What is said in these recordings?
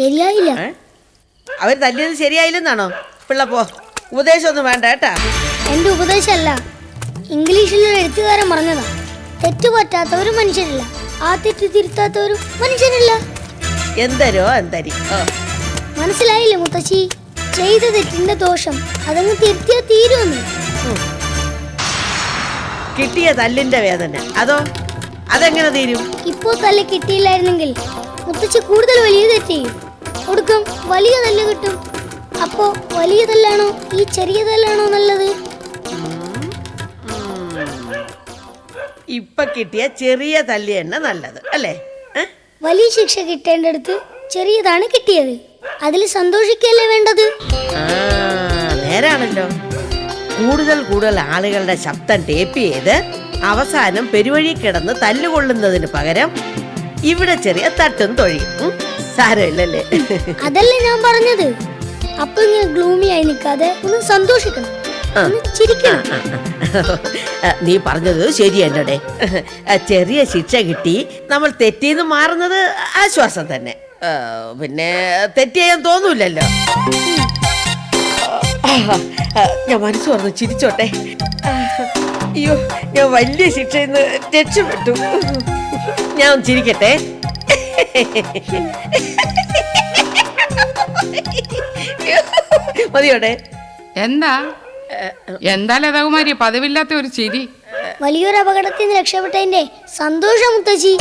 ശരിയായില്ല. അവർ അവർ തല്ലിയത് ശരിയായില്ലെന്നാണോ? പിള്ള പോ. ഉപദേശമൊന്നും വേണ്ട കേട്ടാ? എന്റെ ഉപദേശമല്ല. ഇംഗ്ലീഷിലെ എഴുത്തുകാരൻ പറഞ്ഞതാ. തെറ്റു പറ്റാത്തവരും മനുഷ്യരില്ല. ആ തെറ്റ് തിരുത്താത്തവരും മനുഷ്യരില്ല. എന്തരോ എന്തരി. മനസ്സിലായില്ലേ മുത്തശ്ശി? ചെയ്ത തെറ്റിന്റെ ദോഷം അതങ്ങ് തിരുത്തിയാ തീരുമെന്ന്. കിട്ടിയ തല്ലിന്റെ വേദന. അതോ? അതെങ്ങനെ തീരും? ഇപ്പോ തല്ല് കിട്ടിയില്ലായിരുന്നെങ്കിൽ മുത്തശ്ശി കൂടുതൽ വലിയ തെറ്റ് ചെയ്യും. ഒടുക്കം വലിയ തല്ല് കിട്ടും. അപ്പോ വലിയ തല്ലാണോ? ഈ ചെറിയ തല്ലാണോ നല്ലത്? ഇപ്പൊ കിട്ടിയ ചെറിയ തല്ലി തന്നെ നല്ലത് അല്ലേ? വലിയ ശിക്ഷ കിട്ടേണ്ടടുത്ത് ചെറിയതാണ് കിട്ടിയത്. അതിൽ സന്തോഷിക്കല്ലേ വേണ്ടത്? നേരാണല്ലോ. കൂടുതൽ കൂടുതൽ ആളുകളുടെ ശബ്ദം ടേപ്പ് ചെയ്ത് അവസാനം പെരുവഴി കിടന്ന് തല്ലുകൊള്ളുന്നതിന് പകരം ഇവിടെ ചെറിയ തട്ടും തൊഴിയും. സാരമില്ലല്ലേ? അതല്ലേ ഞാൻ പറഞ്ഞത്? അപ്പൊ ഇങ്ങനെ ഗ്ലൂമി ആയി നിൽക്കാതെ ഒന്ന് സന്തോഷിക്കണം. ഒന്ന് ചിരിക്കണം. നീ പറഞ്ഞത് ശരിയല്ലേ ചെറിയ ശിക്ഷ കിട്ടി. നമ്മൾ തെറ്റിന്ന് മാറുന്നത് ആശ്വാസം തന്നെ. ആ, പിന്നെ തെറ്റ് ചെയ്യാൻ തോന്നൂലല്ലോ ആ, ഞാൻ മനസ്സ് പറഞ്ഞു ചിരിച്ചോട്ടെ. ആ, അയ്യോ ഞാൻ വലിയ ശിക്ഷയിൽ നിന്ന് രക്ഷപ്പെട്ടു. ഞാൻ ചിരിക്കട്ടെ. മതിയോടെ. എന്താ? എന്താ ലതാകുമാരി പതിവില്ലാത്ത ഒരു ചിരി. വലിയൊരു അപകടത്തിൽ നിന്ന് രക്ഷപ്പെട്ടതിന്റെ സന്തോഷം മുത്തശ്ശി.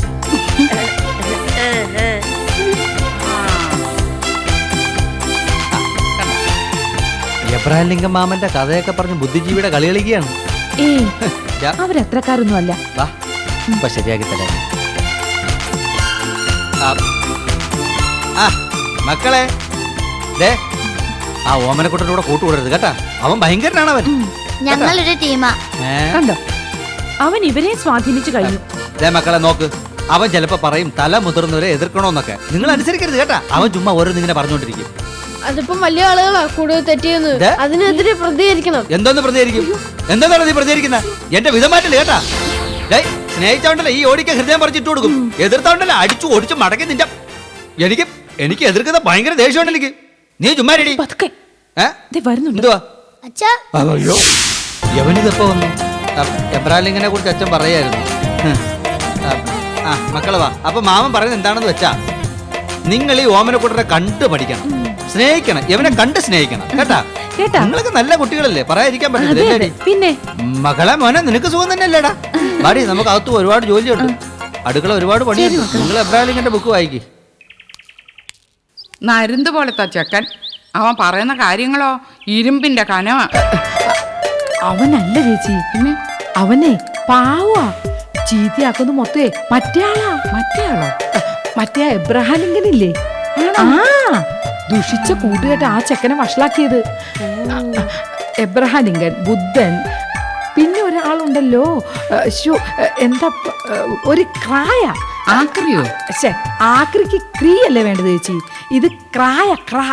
എബ്രഹാം ലിംഗം മാമന്റെ കഥയൊക്കെ പറഞ്ഞ് ബുദ്ധിജീവിയുടെ കളി കളിക്കുകയാണ്. അവരത്രക്കാരൊന്നും അല്ല ശരിയാക്കി തരാം. ആ, മക്കളെ. ദേ ആ ഓമനക്കുട്ടന്റെ കൂടെ കൂട്ടുകൂടരുത് കേട്ടാ. അവൻ ഭയങ്കരനാണ് അവൻ. ഞങ്ങളൊരു ടീമാ. ഏ? കണ്ടോ? അവൻ ഇവരെ സ്വാധീനിച്ചു കഴിഞ്ഞു. ദേ മക്കളെ നോക്ക്. അവൻ ചിലപ്പോ പറയും തല മുതിർന്നവരെ എതിർക്കണോന്നൊക്കെ. നിങ്ങൾ അനുസരിക്കരുത് കേട്ടാ. അവൻ ചുമ്മാ ഓരോന്ന് ഇങ്ങനെ പറഞ്ഞുകൊണ്ടിരിക്കും. അതിപ്പം വലിയ ആളുകളാ കൂടുതൽ തെറ്റിയെന്ന്. ദേ. അതിനെതിരെ പ്രതികരിക്കണം. എന്തോന്ന് പ്രതികരിക്കും? എന്താണ് നീ പ്രതികരിക്കുന്നത് എന്റെ വിധമായിട്ടില്ല കേട്ടാ? ഡേയ് സ്നേഹിച്ചോണ്ടല്ലേ ഈ ഓടിക്ക ഹൃദയം പറിച്ചിട്ട് കൊടുക്കും? എതിർത്തോണ്ടല്ലേ അടിച്ചു ഓടിച്ചു മടക്കി നിന്റെ എനിക്ക് എനിക്ക് എതിർക്കുന്ന ഭയങ്കര ദേഷ്യമുണ്ട് എനിക്ക്. നീ ചുമ്മാരടി? പതുക്കെ. ദേ വരുന്നുണ്ട്. എന്തുവാ? അച്ഛാ. അയ്യോ യവനിതെപ്പോ വന്നു. എബ്രാലിങ്ങിനെ കുറിച്ച് അച്ഛൻ പറയായിരുന്നു. ആ വാ. അപ്പൊ മാമൻ പറയുന്നത് എന്താണെന്ന് വെച്ചാ നിങ്ങൾ ഈ ഓമനക്കുട്ടനെ കണ്ടു പഠിക്കണം. സ്നേഹിക്കണം. ഇവനെ കണ്ട് സ്നേഹിക്കണം. കേട്ടാ? കേട്ടാ? നിങ്ങളൊക്കെ നല്ല കുട്ടികളല്ലേ? പറയാതിരിക്കാൻ പറ്റില്ല പിന്നെ? മകളെ മോനെ നിനക്ക് സുഖം തന്നെയല്ലേടാ? വാടി നമുക്ക് അകത്ത് ഒരുപാട് ജോലിയുണ്ട് അടുക്കള ഒരുപാട് പണിയുണ്ട്. നിങ്ങൾ എബ്രാലിങ്ങിന്റെ ബുക്ക് വായിക്ക്. നരുന്ത് പോലത്തെ ചെക്കൻ. അവൻ പറയുന്ന കാര്യങ്ങളോ? ഇരുമ്പിന്റെ കനവാ. അവനല്ല ചേച്ചി. പിന്നെ? അവനെ പാവാ. ചീത്തയാക്കുന്ന മൊത്തേ മറ്റേ ആളാ. മറ്റേ ആളോ. മറ്റേ എബ്രഹാം ലിങ്കനില്ലേ? ആ ദുഷിച്ച കൂട്ടുകെട്ട് ആ ചെക്കനെ വഷളാക്കിയത്. എബ്രഹാം ലിങ്കൻ ബുദ്ധൻ പിന്നെ ഒരാളുണ്ടല്ലോ. എന്താ ഒരു ക്രായ. ആക്രിയോ? ശ്ശെ, ആക്രിക്ക് ക്രീ അല്ലേ വേണ്ടത് ചേച്ചി? ഇത് ക്രായ ക്രാ.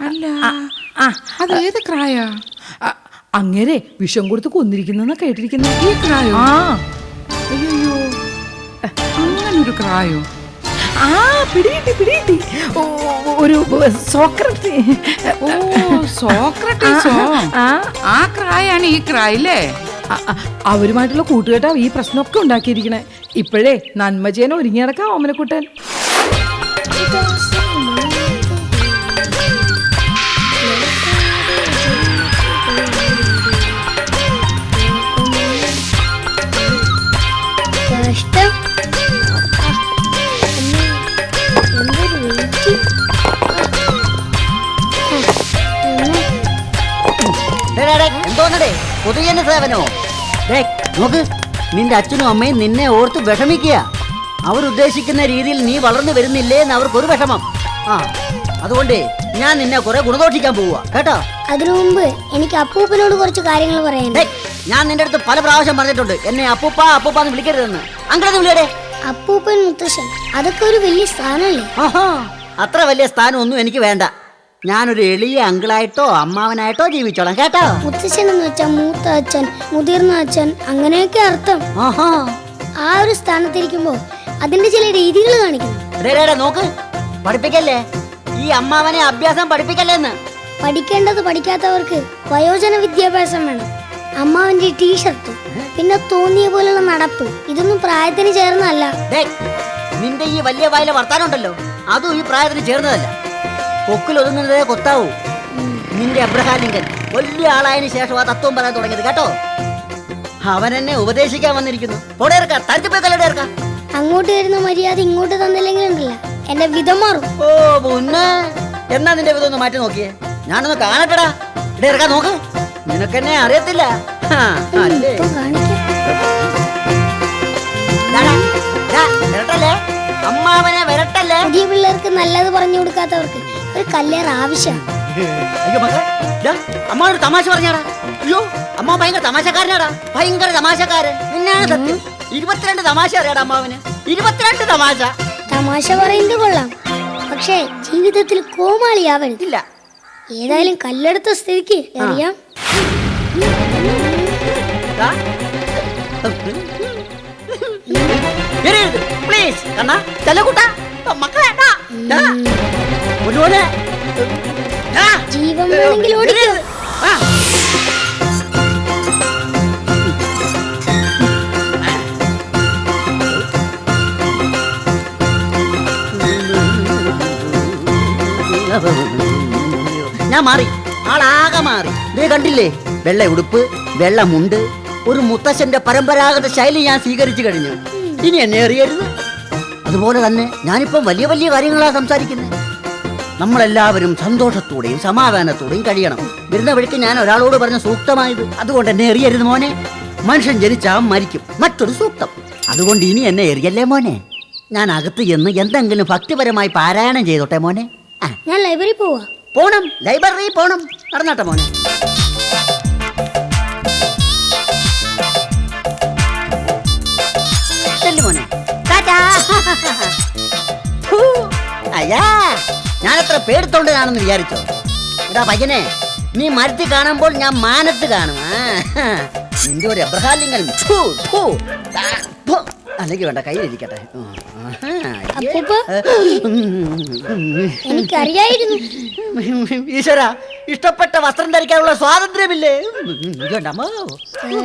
അല്ല അത് ഏത് ക്രായ? അങ്ങനെ വിഷം കൊടുത്ത് കൊന്നിരിക്കുന്ന കേട്ടിരിക്കുന്നു. ഈ ക്രായോ? ആ. അയ്യോ. അങ്ങനൊരു ക്രായോ? ആ പിടികിട്ടി പിടികിട്ടി. ഓ, ഒരു സോക്രട്ടി. ഓ സോക്രട്ടീസോ ആ ആ ക്രായാണ് ഈ ക്രായല്ലേ അവരുമായിട്ടുള്ള കൂട്ടുകെട്ടാ ഈ പ്രശ്നമൊക്കെ ഉണ്ടാക്കിയിരിക്കണേ. ഇപ്പോഴേ നന്മ ചെയ്യാൻ ഒരുങ്ങി നടക്കാം ഓമനക്കുട്ടൻ. എന്തോന്നടേ പൊതുജന സേവനോ? നോക്ക് നിന്റെ അച്ഛനും അമ്മയും നിന്നെ ഓർത്ത് വിഷമിക്കുക. അവരുദ്ദേശിക്കുന്ന രീതിയിൽ നീ വളർന്നു വരുന്നില്ലേ എന്ന് അവർക്കൊരു വിഷമം. ആ അതുകൊണ്ട് ഞാൻ നിന്നെ കുറെ ഗുണദോഷിക്കാൻ പോവുക കേട്ടോ? അതിനു മുമ്പ് എനിക്ക് അപ്പൂപ്പനോട് കുറച്ച് കാര്യങ്ങൾ പറയാനുണ്ട്. ഞാൻ നിന്റെ അടുത്ത് പല പ്രാവശ്യം പറഞ്ഞിട്ടുണ്ട് എന്നെ അപ്പൂപ്പ അപ്പൂപ്പ എന്ന് വിളിക്കരുതെന്ന്. അങ്ങനെ വിളിയടേ. അപ്പൂപ്പൻ മുത്തശ്ശൻ അതൊക്കെ ഒരു വലിയ സ്ഥാനമല്ലേ? ആഹാ. അത്ര വലിയ സ്ഥാനമൊന്നും എനിക്ക് വേണ്ട. ഞാനൊരു എളിയ അങ്കിളായിട്ടോ അമ്മാവനായിട്ടോ ജീവിച്ചോളാം കേട്ടോ? മുത്തശ്ശൻ എന്ന് വെച്ചാൽ മൂത്ത അച്ഛൻ മുതിർന്ന അച്ഛൻ അങ്ങനെയൊക്കെ അർത്ഥം. ആഹാ. ആ ഒരു സ്ഥാനത്തിരിക്കുമ്പോ അതിന്റെ ചില രീതികൾ കാണിക്കണം ദേ, ദേ, നോക്ക്. പഠിപ്പിക്കല്ലേ? ഈ അമ്മാവനെ അഭ്യാസം പഠിപ്പിക്കല്ലേന്ന്. പഠിക്കേണ്ടത് പഠിക്കാത്തവർക്ക് വയോജന വിദ്യാഭ്യാസം വേണം. അമ്മാവന്റെ ടീഷർട്ട് പിന്നെ തോന്നിയ പോലുള്ള നടപ്പ് ഇതൊന്നും പ്രായത്തിന് ചേർന്നല്ല ദേ, നിന്റെ ഈ വലിയ വായിലെ വർത്താനുണ്ടല്ലോ അതും ഈ പ്രായത്തിന് ചേർന്നതല്ല. കൊക്കിൽ ഒതുങ്ങുന്നതേ കൊത്താവൂ. നിന്റെ അബ്രഹാം ലിങ്കൻ വലിയ ആളായതിനു ശേഷം ആ തത്വം പറയാൻ തുടങ്ങിയത് കേട്ടോ? അവൻ എന്നെ ഉപദേശിക്കാൻ വന്നിരിക്കുന്നു. അങ്ങോട്ട് വരുന്ന മര്യാദ ഇങ്ങോട്ട് തന്നില്ലെങ്കിൽ ഉണ്ടല്ല എന്റെ വിധം മാറും. ഓ എന്നാ നിന്റെ വിധം ഒന്ന് മാറ്റി നോക്കിയേ? ഞാനൊന്ന് കാണപ്പെടാ ഇടേർക്ക നോക്ക്. നിനക്കെന്നെ അറിയത്തില്ല. അല്ലേ? അമ്മാവനെ വരട്ടല്ലേ? പുതിയ പിള്ളേർക്ക് നല്ലത് പറഞ്ഞു കൊടുക്കാത്തവർക്ക് ഒരു കല്ലേറ് ആവശ്യമാണ്. അയ്യോ മക്കളെ അമ്മ ഒരു തമാശ പറഞ്ഞാടാ. അയ്യോ അമ്മ ഭയങ്കര തമാശക്കാരനാടാ. ഭയങ്കര തമാശക്കാരൻ. നിന്നാണ് സത്യം. ഇരുപത്തിരണ്ട് തമാശ അറിയാടാ അമ്മാവന്. ഇരുപത്തിരണ്ട് തമാശ. തമാശ പറയുന്നത് കൊള്ളാം. പക്ഷേ ജീവിതത്തിൽ കോമാളിയാവരുത്. ഇല്ല. ഏതായാലും കല്ലെടുത്ത സ്ഥിതിക്ക് അറിയാം. ദാ. മക്കളെ. ഒരുപോലെ. ജീവൻ വേണമെങ്കിൽ ഓടിക്കോ. ആ. ഞാൻ മാറി. ആളാകെ മാറി. നീ കണ്ടില്ലേ? വെള്ള ഉടുപ്പ് വെള്ളമുണ്ട് ഒരു മുത്തശ്ശന്റെ പരമ്പരാഗത ശൈലി ഞാൻ സ്വീകരിച്ചു കഴിഞ്ഞു. ഇനി എന്നെ അറിയരുത് അതുപോലെ തന്നെ ഞാനിപ്പം വലിയ വലിയ കാര്യങ്ങളാണ് സംസാരിക്കുന്നത് നമ്മളെല്ലാവരും സന്തോഷത്തോടെയും സമാധാനത്തോടെയും കഴിയണം. വരുന്ന വഴിക്ക് ഞാൻ ഒരാളോട് പറഞ്ഞ സൂക്തമായത് അതുകൊണ്ട് എന്നെ എറിയരുത് മോനെ. മനുഷ്യൻ ജനിച്ചാൽ മരിക്കും. മറ്റൊരു സൂക്തം. അതുകൊണ്ട് ഇനി എന്നെ എറിയല്ലേ മോനെ? ഞാൻ അകത്ത് ചെന്ന് എന്തെങ്കിലും ഭക്തിപരമായി പാരായണം ചെയ്തോട്ടെ മോനെ. ഞാൻ ലൈബ്രറി പോവാ. പോണം. ലൈബ്രറി പോണം. നടന്നാട്ടെ മോനെ. അയ്യാ ഞാനത്ര പേടിത്തോണ്ടനാണെന്ന് വിചാരിച്ചോ ഇതാ പയ്യനെ നീ മരത്തി കാണുമ്പോൾ ഞാൻ മാനത്ത് കാണും നിന്റെ ഒരു എബ്രഹാം ലിങ്കൻ ഫൂ, ഫൂ, ആ, ഫൂ. അല്ലെങ്കിൽ വേണ്ട കയ്യിലിരിക്കട്ടെ എനിക്കറിയായിരുന്നു ഈശ്വര ഇഷ്ടപ്പെട്ട വസ്ത്രം ധരിക്കാനുള്ള സ്വാതന്ത്ര്യമില്ലേ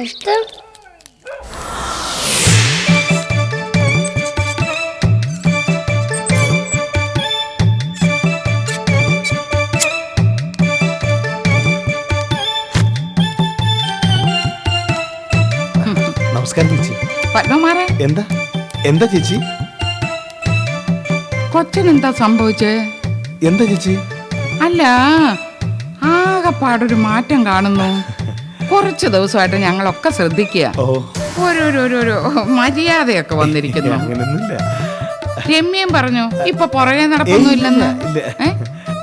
ഇഷ്ടം നമസ്കാരം ചേച്ചി. പത്മമാരെ എന്താ? എന്താ ചേച്ചി? കൊച്ചനെന്താ സംഭവിച്ചേ? എന്താ ചേച്ചി? അല്ല ആകെപ്പാടൊരു മാറ്റം കാണുന്നു. കുറച്ച് ദിവസമായിട്ട് ഞങ്ങളൊക്കെ ശ്രദ്ധിക്കുക. മര്യാദയൊക്കെ വന്നിരിക്കുന്നു. രമ്യം പറഞ്ഞു ഇപ്പൊ പുറകെ നടക്കൊന്നുമില്ലെന്ന് ഇല്ല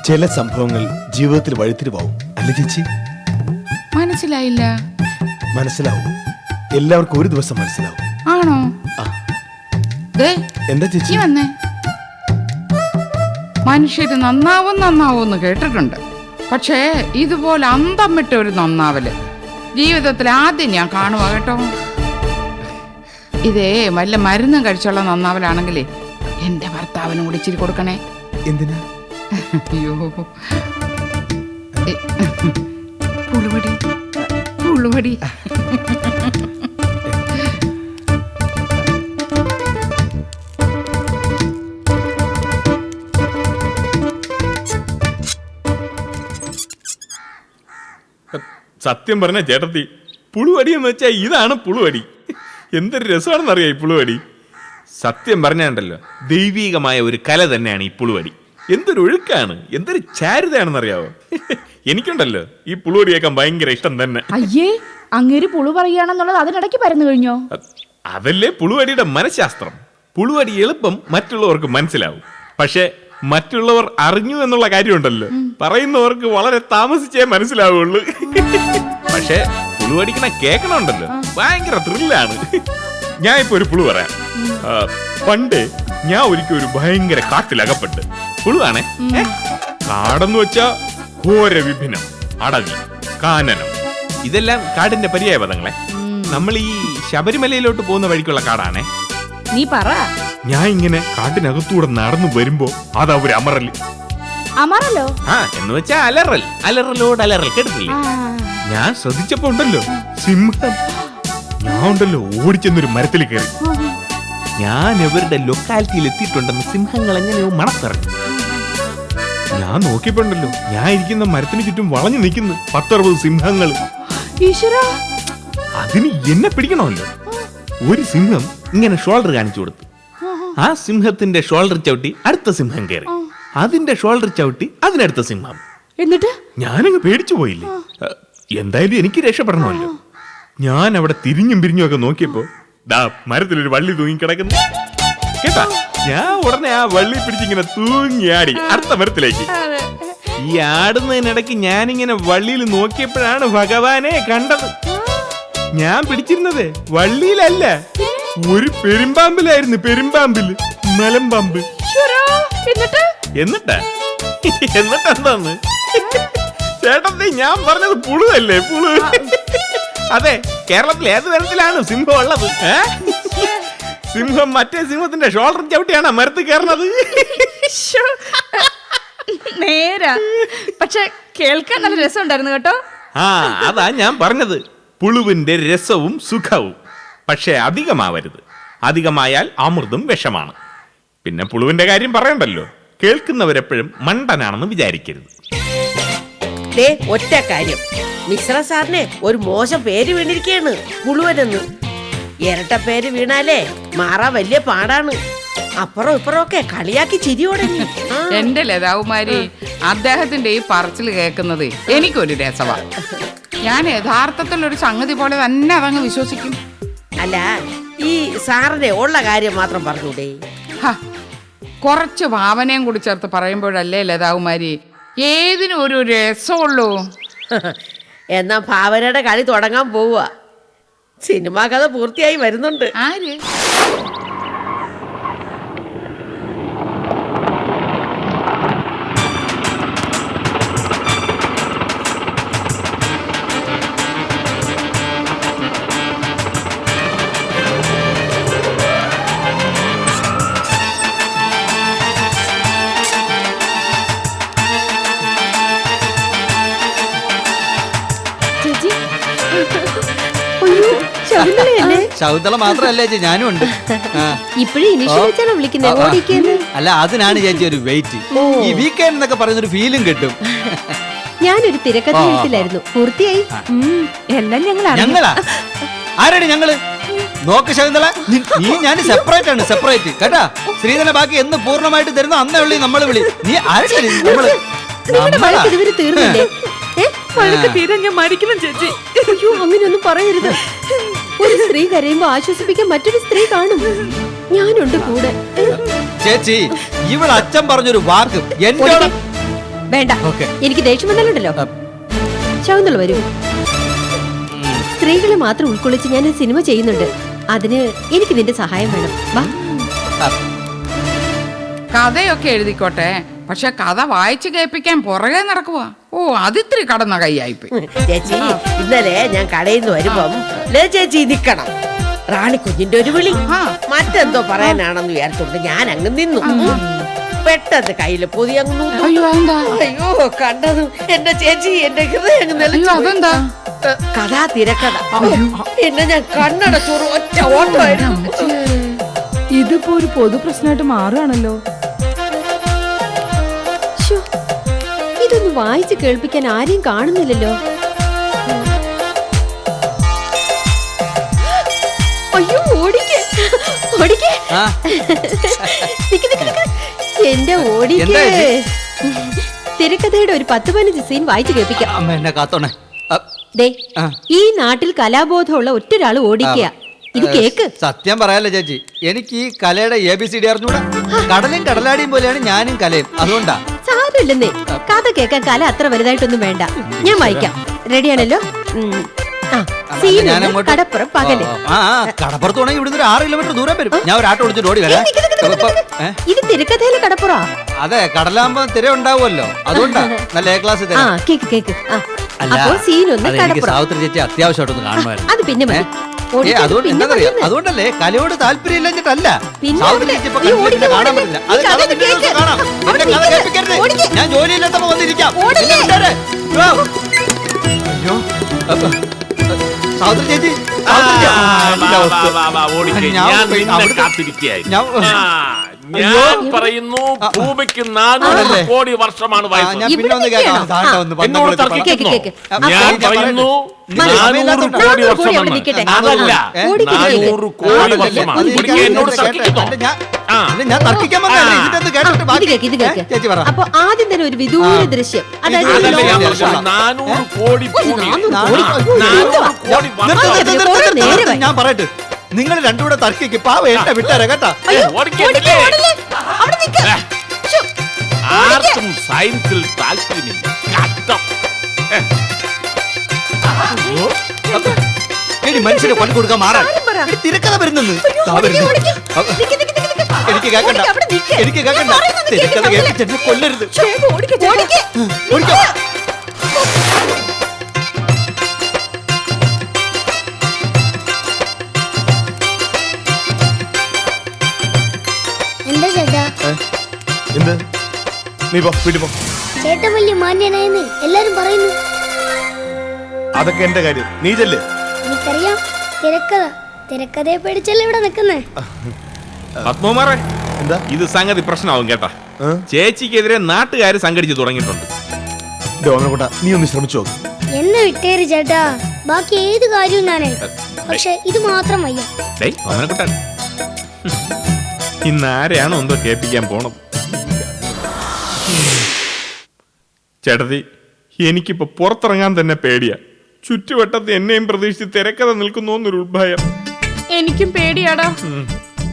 ചില സംഭവങ്ങൾ ജീവിതത്തിൽ വഴിത്തിരിവാവും. അല്ല ചേച്ചി? മനസ്സിലായില്ല. മനസ്സിലാവും. എല്ലാവർക്കും ഒരു ദിവസം മനസ്സിലാവും. ആണോ? എന്താ ചേച്ചി? വന്നേ. മനുഷ്യര് നന്നാവും നന്നാവും എന്ന് കേട്ടിട്ടുണ്ട്. പക്ഷേ ഇതുപോലെ അന്തം വിട്ട ഒരു നന്നാവൽ ജീവിതത്തിൽ ആദ്യം ഞാൻ കാണുക കേട്ടോ. ഇതേ വല്ല മരുന്നും കഴിച്ചുള്ള നന്നാവലാണെങ്കിലേ എന്റെ ഭർത്താവിനും കൂടി ഇച്ചിരി കൊടുക്കണേ. എന്തിനാ? അയ്യോ. എ- പുളുവടി. സത്യം പറഞ്ഞ ചേട്ടത്തി പുളുവടി എന്ന് വെച്ചാൽ ഇതാണ് പുളുവടി. എന്തൊരു രസമാണെന്നറിയാം ഈ പുളുവടി? സത്യം പറഞ്ഞാണ്ടല്ലോ ദൈവീകമായ ഒരു കല തന്നെയാണ് ഈ പുളുവടി. എന്തൊരു ഒഴുക്കാണ് എന്തൊരു ചാരുതയാണെന്നറിയാവോ എനിക്കുണ്ടല്ലോ ഈ പുളുവടിയേക്കാൻ ഭയങ്കര ഇഷ്ടം തന്നെ. അയ്യേ അങ്ങേര് പുളു പറയുകയാണെന്നുള്ളത് അതിനിടയ്ക്ക് പരന്നു കഴിഞ്ഞോ? അതല്ലേ പുളുവടിയുടെ മനഃശാസ്ത്രം. പുളുവടി എളുപ്പം മറ്റുള്ളവർക്ക് മനസ്സിലാവും. പക്ഷെ മറ്റുള്ളവർ അറിഞ്ഞു എന്നുള്ള കാര്യമുണ്ടല്ലോ. പറയുന്നവർക്ക് വളരെ താമസിച്ചേ മനസ്സിലാവുള്ളൂ. പക്ഷേ പുളുവടിക്കണ കേൾക്കണുണ്ടല്ലോ ഭയങ്കര ത്രില്ലാണ് ഞാൻ ഇപ്പൊ ഒരു പുളു പറയാം. പണ്ട് ഞാൻ ഒരിക്കൽ ഒരു ഭയങ്കര കാട്ടിലകപ്പെട്ട്. പുളുവാണേ? കാടെന്ന് വെച്ചാ ഘോര വിഭിന്നം അടവി കാനനം. ഇതെല്ലാം കാടിന്റെ പര്യായ പദങ്ങളെ നമ്മൾ ഈ ശബരിമലയിലോട്ട് പോകുന്ന വഴിക്കുള്ള കാടാണേ. നീ പറ. ഞാൻ ഇങ്ങനെ കാട്ടിനകത്തൂടെ നടന്നു വരുമ്പോ അതാ ഒരു അമറൽ. അമറല്ലോ ആ എന്ന് വെച്ചാ അലറൽ. അലറലോട് അലറൽ കേട്ടിട്ടില്ലേ? ഞാൻ ശ്രദ്ധിച്ചപ്പോ ഉണ്ടല്ലോ സിംഹം. ഞാൻ ഉണ്ടല്ലോ ഓടിച്ചെന്നൊരു മരത്തിൽ കയറി. ഞാൻ ഇവരുടെ ലൊക്കാലിറ്റിയിൽ എത്തിയിട്ടുണ്ടെന്ന് സിംഹങ്ങൾ എങ്ങനെയോ മണത്തറങ്ങി ഞാൻ നോക്കിയപ്പോണ്ടല്ലോ ഞാൻ ഇരിക്കുന്ന മരത്തിന് ചുറ്റും വളഞ്ഞു നിൽക്കുന്നു പത്തറുപത് സിംഹങ്ങൾ അതിന് എന്നെ പിടിക്കണമല്ലോ. ഒരു സിംഹം ഇങ്ങനെ ഷോൾഡർ കാണിച്ചു കൊടുത്തു. ആ സിംഹത്തിന്റെ ഷോൾഡർ ചവിട്ടി അടുത്ത സിംഹം കയറി. അതിന്റെ ഷോൾഡർ ചവിട്ടി അതിനടുത്ത സിംഹം. എന്നിട്ട്? ഞാനങ്ങ് പേടിച്ചു പോയില്ലേ? എന്തായാലും എനിക്ക് രക്ഷപ്പെടണമല്ലോ. ഞാൻ അവിടെ തിരിഞ്ഞും പിരിഞ്ഞും ഒക്കെ നോക്കിയപ്പോ ദാ മരത്തിലൊരു വള്ളി തൂങ്ങി കിടക്കുന്നു. കേട്ടാ? ഞാൻ ഉടനെ ആ വള്ളി പിടിച്ചിങ്ങനെ തൂങ്ങി ആടി അടുത്ത മരത്തിലേക്ക്. ഈ ആടുന്നതിനിടയ്ക്ക് ഞാനിങ്ങനെ വള്ളിയിൽ നോക്കിയപ്പോഴാണ് ഭഗവാനെ കണ്ടത്. ഞാൻ പിടിച്ചിരുന്നത് വള്ളിയിലല്ല. ഒരു പെരുമ്പാമ്പിലായിരുന്നു പെരുമ്പാമ്പിൽ മലമ്പാമ്പ് എന്നിട്ട് എന്നിട്ടാ? എന്നിട്ട്? എന്താന്ന് ചേട്ടത്തി ഞാൻ പറഞ്ഞത് പുളുവല്ലേ പുളു അതെ കേരളത്തിൽ ഏത് തരത്തിലാണ് സിംഹം ഉള്ളത്? സിംഹം മറ്റേ സിംഹത്തിന്റെ ഷോൾഡർ ചവിട്ടിയാണ് മരത്ത് കയറുന്നത്. നേരാ. പക്ഷെ കേൾക്കാൻ നല്ല രസം ഉണ്ടായിരുന്നു കേട്ടോ. ആ അതാ ഞാൻ പറഞ്ഞത്. പുളുവിന്റെ രസവും സുഖവും. പക്ഷേ അധികമാവരുത്. അധികമായാൽ അമൃതും വിഷമാണ്. പിന്നെ പുളുവിന്റെ കാര്യം പറയണ്ടല്ലോ. കേൾക്കുന്നവരെപ്പോഴും മണ്ടനാണെന്ന് വിചാരിക്കരുത്. ദേ ഒറ്റ കാര്യം. മിശ്ര സാറിനെ ഒരു മോശം പേര് വീണിരിക്കയാണ് പുളുവനെന്ന്. ഇരട്ട പേര് വീണാലേ മാറാൻ വലിയ പാടാണ്. അപ്പുറം ഇപ്പുറം ഒക്കെ കളിയാക്കി ചിരിയോടെ. എന്റെ ലതാകുമാരി അദ്ദേഹത്തിന്റെ ഈ പറച്ചിൽ കേൾക്കുന്നത് എനിക്കൊരു രസമാണ് ഞാൻ യഥാർത്ഥത്തിൽ ഒരു സംഗതി പോലെ തന്നെ അതങ്ങ് വിശ്വസിക്കും. അല്ല ഈ സാറിന്റെ ഉള്ള കാര്യം മാത്രം പറഞ്ഞൂടെ? ഹ, കുറച്ച് ഭാവനയും കൂടി ചേർത്ത് പറയുമ്പോഴല്ലേ ലതാകുമാരി? ഏതിനും ഒരു രസമുള്ളൂ. എന്നാ ഭാവനയുടെ കളി തുടങ്ങാൻ പോവുക. സിനിമാ കഥ പൂർത്തിയായി വരുന്നുണ്ട്. ആര്? ശകുന്തളയല്ലേ ശകുന്തള മാത്രമല്ലേ ചേച്ചി ഞാനും ഉണ്ട്. ആ. ഇപ്പഴും ഇനിഷ്യൽ വെച്ചാണോ വിളിക്കുന്നത് ആ. അല്ല അതിനാണ് ചേച്ചി ഒരു വെയിറ്റ് ഈ വീക്കെൻഡ് എന്നൊക്കെ പറയുന്ന ഒരു ഫീലും കിട്ടും. ഞാനൊരു തിരക്കഥ. എഴുത്തിലായിരുന്നു. പൂർത്തിയായി? ഉം, എല്ലാം ഞങ്ങൾ അറിഞ്ഞു. ഞങ്ങളാ? ആരാണ് ഞങ്ങൾ? നോക്ക് ശകുന്തള നീ നീ ഞാൻ സെപ്പറേറ്റ് ആണ് സെപ്പറേറ്റ് കേട്ടാ? ശ്രീധന ബാക്കി എന്ന് പൂർണമായിട്ട് തരുന്ന അന്നേ ഉള്ളി നമ്മൾ വിളി. നീ ആരാണ് നമ്മൾ നമ്മളാ? ഇതുവരെ തീർന്നില്ലേ? ഏ? വഴക്ക് തീരാൻ ഞാൻ മരിക്കണം ചേച്ചി. അയ്യോ അങ്ങനെയൊന്നും പറയരുത്. ഒരു സ്ത്രീ കരയുമ്പോ ആശ്വസിപ്പിക്കാൻ മറ്റൊരു സ്ത്രീ കാണും. ഞാനുണ്ട് കൂടെ. ചേച്ചി ഇവൾ അച്ഛൻ പറഞ്ഞൊരു വാക്ക് എന്നോട് വേണ്ട. എനിക്ക് ദേഷ്യം വന്നാലുണ്ടല്ലോ. ശകുന്തള വരൂ. സ്ത്രീകളെ മാത്രം ഉൾക്കൊള്ളിച്ച് ഞാൻ സിനിമ ചെയ്യുന്നുണ്ട്. അതിന് എനിക്ക് നിന്റെ സഹായം വേണം. വാ. കഥയൊക്കെ എഴുതിക്കോട്ടെ. പക്ഷെ കഥ വായിച്ചു കേൾപ്പിക്കാൻ പുറകെ നടക്കുക ഓ അതിത്തിരി കടന്ന കൈയായിപ്പോയി. ചേച്ചി ഇന്നലെ ഞാൻ കടയിൽ നിന്ന് വരുമ്പം ലേ ചേച്ചി നിക്കണം. റാണി കുഞ്ഞിന്റെ ഒരു വിളി. മറ്റെന്തോ പറയാനാണെന്ന് വിചാരിച്ചോണ്ട് ഞാൻ അങ്ങ് നിന്നു പെട്ടെന്ന് കയ്യിൽ പൊതി അങ്ങ് നൂത്തു. അയ്യോ കണ്ടത് എന്റെ ചേച്ചി എന്റെ ഹൃദയം അങ്ങ് അയ്യോ നിലച്ചു പോയി. അതെന്താ? ഏ, കഥാ തിരക്കഥ. എന്നെ ഞാൻ കണ്ണടച്ചോറ് ഒറ്റ ഓട്ടമായിരുന്നു. ഇതിപ്പോ ഒരു പൊതു പ്രശ്നമായിട്ട് മാറുകയാണല്ലോ. വായിച്ച് കേൾപ്പിക്കാൻ ആരെയും കാണുന്നില്ലല്ലോ. അയ്യോ ഓടിക്കേ. ഓടിക്കേ. ആ. നിക്ക് നിക്ക് നിക്ക്. എന്റെ ഓടിക്കേ. ഇത്? തിരക്കഥയുടെ ഒരു പത്ത് പതിനഞ്ച് സീൻ വായിച്ചു കേൾപ്പിക്കാം. അമ്മ എന്നെ കാത്തോണേ. ദേ ആ. ഈ നാട്ടിൽ കലാബോധമുള്ള ഒറ്റൊരാൾ ഓടിക്കുക. ഇത് ഏ, കേക്ക്. സത്യം പറയാലോ ചേച്ചി. എനിക്ക് ഈ കലയുടെ എ ബി സി ഡി അറിഞ്ഞൂടാ. കടലും കടലാടിയും പോലെയാണ് ഞാനും കലയും. അതുകൊണ്ടാ. സാരമില്ലെന്നേ കഥ കേൾക്കാൻ കല അത്ര വലുതായിട്ടൊന്നും വേണ്ട. ഞാൻ വായിക്കാം. റെഡിയാണല്ലോ? കടപ്പുറം പകൽ. കടപ്പുറത്ത് പോണെങ്കിൽ ഇവിടുന്ന് ഒരു ആറ് കിലോമീറ്റർ ദൂരം വരും. ഞാൻ ഒരു ആട്ടോ വിളിച്ചിട്ട് ഓടി വരാം? ഇത് തിരക്കഥയിലെ കടപ്പുറ? അതെ കടലാകുമ്പോ തിര ഉണ്ടാവുമല്ലോ. അതുകൊണ്ടാ. നല്ല എ ക്ലാസ് കേക്ക് കേക്ക്. അപ്പോൾ സീൻ ഒന്ന് കടപ്പുറം. അത് പിന്നെ ഏ അതുകൊണ്ട്. അതുകൊണ്ടല്ലേ കലയോട് താല്പര്യം ഇല്ലെന്നിട്ടല്ല പിന്നെ സാവിത്രി അവിടെ- ചേച്ചി ഇപ്പൊ നീ കണ്ടിട്ട് ഓടിക്ക്, കാണാൻ ഓടിക്ക്. പറ്റില്ല നീ അത് കഥ കഥ പിറ്റേ ദിവസം കേൾക്ക്. കാണാം അവിടെ എന്നെ കഥ നിൽക്ക്. കേൾപ്പിക്കരുത് ഓടിക്ക്. ഞാൻ ജോലിയില്ലാത്തപ്പോ വന്നിരിക്കാം ഓടല്ലേ? എന്നെ വിട്ടേരെ. വാ. അയ്യോ അപ്പൊ, സാവിത്രി ചേച്ചി സാവിത്രി ചേച്ചി. വാ, എന്റെ വാ, അവസ്ഥ. വാ, വാ, ഓടിക്ക്. ഞാൻ ഞാൻ പോയി നിന്നെ അവിടുത്തെ- കാത്തിരിക്കുകയായിരുന്നു. ഞാൻ- ആ, അയ്യോ. ഞാൻ പറയുന്നു ഭൂമിക്ക് നാനൂറ്? കോടി വർഷമാണ് വയസ്സ് ഞാൻ ഇവിടെ പിന്നെ ഒന്ന് കേൾക്കാം നിൽക്കണം. ഒന്ന് എന്നോട് തർക്കിക്കുന്നു കേക്ക്, കേക്ക്. ഞാൻ പറയുന്നു പറയട്ടെ. നാനൂറ് സമയമില്ലാത്തോണ്ട് കോടി കോടി അവിടെ വർഷമാണ് നിൽക്കട്ടെ. അതല്ല? ഓടിക്ക് നാനൂറ് കോടി അതല്ലേ, വർഷമാണ് അത് ഒരിക്കൽ എനിക്ക് എന്നോട് കേട്ടെ. തർക്കിക്കുന്നു ഞാൻ- ആ. അല്ല, ഞാൻ തർക്കിക്കാൻ വന്നതല്ല. ആ. ഇതിന്റെ അത് കേട്ടിട്ട് ഇത് ബാക്കി- കേക്ക് ഇത് ഏ? കേക്ക് ചേച്ചി പറ അപ്പൊ ആദ്യം തന്നെ ഒരു വിദൂര ദൃശ്യം അതായത് ഒരു അതല്ല ഞാൻ long പറഞ്ഞത്. shot. നാനൂറ് കോടി ഒരു ഭൂമി. നാനൂറ് ആ, കോടി. നാനൂറ് കോടി നിർത്ത്, നിർത്ത്, വർഷം. നിർത്ത്, കുറെ നിർത്ത്, നിർത്ത്. നേരമായി. ഞാൻ പറയട്ടെ നിങ്ങൾ രണ്ടുകൂടെ തർക്കിക്ക് പാവ എന്നെ വിട്ടേരെ കേട്ടാ അയ്യോ, ഓടല്ലേ? അവിടെ. ശ്ശോ. ആർക്കും സയൻസിൽ താല്പര്യമില്ല കഷ്ടം എടി മനുഷ്യനെ പണി കൊടുക്കാൻ മാറാൻ കാര്യം പറ. എടി, തിരക്കഥ വരുന്നെന്ന് അയ്യോ, ദാ ഓടിക്ക്, വരുന്നു. ഓടിക്ക്. അവ- നിക്ക്, നിക്ക്, നിക്ക്, നിക്ക്. എനിക്ക് കേക്കണ്ട ഓടിക്ക്, അവിടെ നിൽക്ക്. എനിക്ക് ഞാൻ കേക്കണ്ട പറയുന്നത് തിരക്കഥ കേട്ടിട്ട് കൊല്ലരുത് ശ്ശോ, ഓടിക്ക്, ഓടിക്ക്. ഓടിക്കാം. നീ പോ വീട്ടിൽ പോ. ചേട്ടൻ വലിയ മാന്യനായെന്ന് എല്ലാരും പറയുന്നു. അതൊക്കെ എന്റെ കാര്യം. നീ ചെല്ല്. എനിക്കറിയാം. തിരക്കഥ തിരക്കഥയെ പേടിച്ചല്ലേ ഇവിടെ നിൽക്കുന്നേ? പത്മകുമാറെ എന്താ? ഇത് സംഗതി പ്രശ്നമാവും കേട്ടാ. ചേച്ചിക്കെതിരെ നാട്ടുകാർ സംഘടിച്ചു തുടങ്ങിയിട്ടുണ്ട്. ഡോമനക്കുട്ട നീ ഒന്ന് ശ്രമിച്ചു. എന്നെ വിട്ടേര് ചേട്ടാ. ബാക്കി ഏത് കാര്യവും ഞാനേ. പക്ഷെ ഇത് മാത്രം വയ്യ. ഡേയ് ഓമനക്കുട്ടൻ. ഇന്ന് ആരെയാണോ എന്തോ കേൾപ്പിക്കാൻ പോണത്? ചേട്ടത്തി എനിക്കിപ്പോ പുറത്തിറങ്ങാൻ തന്നെ പേടിയാ. ചുറ്റുവട്ടത്ത് എന്നെയും പ്രതീക്ഷിച്ച് തിരക്കഥ നിൽക്കുന്നു എന്നൊരു ഉത്ഭയം. എനിക്കും പേടിയാടാ.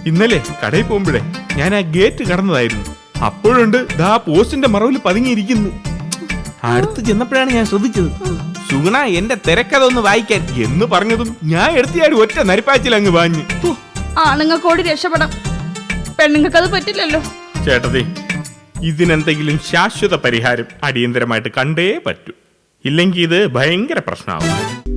ഇന്നലെ കടയിൽ പോകുമ്പോഴേ ഞാൻ ആ ഗേറ്റ് കടന്നതായിരുന്നു. അപ്പോഴുണ്ട് ദാ പോസ്റ്റിന്റെ മറവിൽ പതുങ്ങിയിരിക്കുന്നു. അടുത്ത് ചെന്നപ്പോഴാണ് ഞാൻ ശ്രദ്ധിച്ചത്. സുഗുണ എന്റെ തിരക്കഥ ഒന്ന് വായിക്കാൻ എന്ന് പറഞ്ഞതും ഞാൻ എടുത്തിയാടി ഒറ്റ നരിപ്പാച്ചിൽ അങ്ങ് വാങ്ങി. ആണുങ്ങൾക്കോട് രക്ഷപ്പെടാം. പെണ്ണുങ്ങൾക്ക് അത് പറ്റില്ലല്ലോ. ചേട്ടതി ഇതിനെന്തെങ്കിലും ശാശ്വത പരിഹാരം അടിയന്തരമായിട്ട് കണ്ടേ പറ്റൂ. ഇല്ലെങ്കിൽ ഇത് ഭയങ്കര പ്രശ്നമാവും.